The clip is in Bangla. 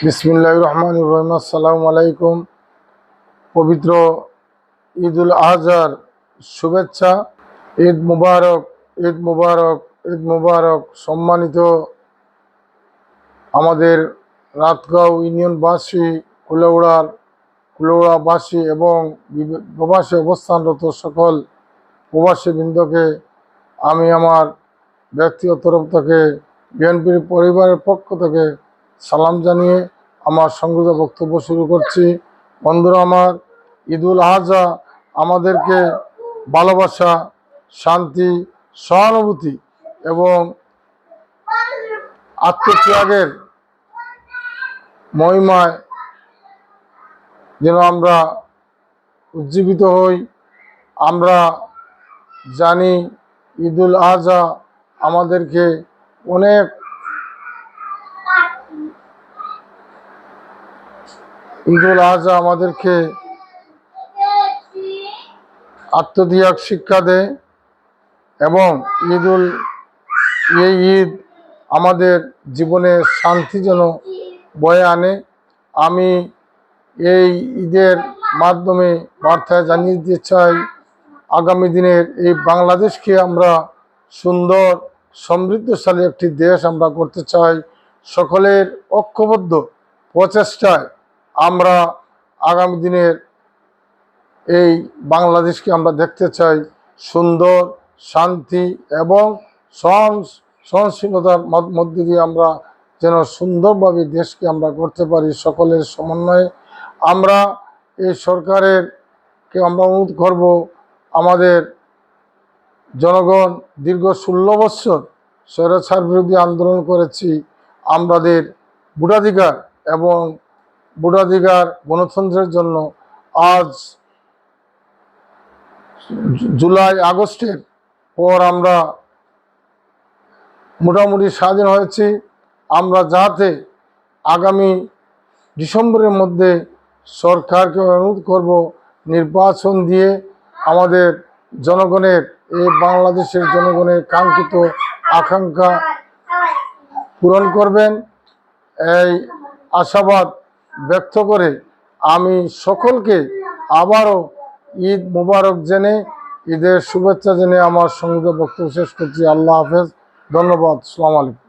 বিসমিল্লাহ রহমান রহিম। আসসালামু আলাইকুম। পবিত্র ঈদুল আজহার শুভেচ্ছা, ঈদ মুবারক ঈদ মুবারক ঈদ মুবারক। সম্মানিত আমাদের রাতগাঁও ইউনিয়নবাসী কুলৌড়ার কুলৌড়াবাসী এবং প্রবাসী অবস্থানরত সকল প্রবাসী বৃন্দকে আমি আমার ব্যক্তিগত তরফ থেকে, বিএনপির পরিবারের পক্ষ থেকে সালাম জানিয়ে আমার সংগত বক্তব্য শুরু করছি। বন্ধুরা, আমার ঈদুল আজহা আমাদেরকে ভালোবাসা, শান্তি, সহানুভূতি এবং আত্মত্যাগের মহিমায় যেন আমরা উজ্জীবিত হই। আমরা জানি ঈদুল আজহা আমাদেরকে অনেক ঈদুল আজহা আমাদেরকে আত্মত্যাগ শিক্ষা দেয় এবং ঈদুল, এই ঈদ আমাদের জীবনে শান্তি যেন বয়ে আনে। আমি এই ঈদের মাধ্যমে বার্তা জানিয়ে দিতে চাই, আগামী দিনের এই বাংলাদেশকে আমরা সুন্দর, সমৃদ্ধশালী একটি দেশ আমরা করতে চাই। সকলের ঐক্যবদ্ধ প্রচেষ্টায় আমরা আগামী দিনের এই বাংলাদেশকে আমরা দেখতে চাই সুন্দর, শান্তি এবং সহনশীলতার মধ্য- দিয়ে আমরা যেন সুন্দরভাবে দেশকে আমরা করতে পারি সকলের সমন্বয়ে। আমরা এই সরকারের কে আমরা অনুরোধ করব আমাদের জনগণ দীর্ঘ ষোলো বৎসর স্বৈরাচার বিরোধী আন্দোলন করেছি। আমাদের ভোটাধিকার এবং ভোটাধিকার গণতন্ত্রের জন্য আজ জুলাই, আগস্টের পর আমরা মোটামুটি স্বাধীন হয়েছি। আমরা যাতে আগামী ডিসেম্বরের মধ্যে সরকারকে অনুরোধ করব নির্বাচন দিয়ে আমাদের জনগণের, এই বাংলাদেশের জনগণের কাঙ্ক্ষিত আকাঙ্ক্ষা পূরণ করবেন। এই আশাবাদ ব্যক্ত করে আমি সকলকে আবারও ঈদ মুবারক জেনে, ঈদের শুভেচ্ছা জেনে আমার সংগীত বক্তব্য শেষ করছি। আল্লাহ হাফেজ। ধন্যবাদ। সালাম আলাইকুম।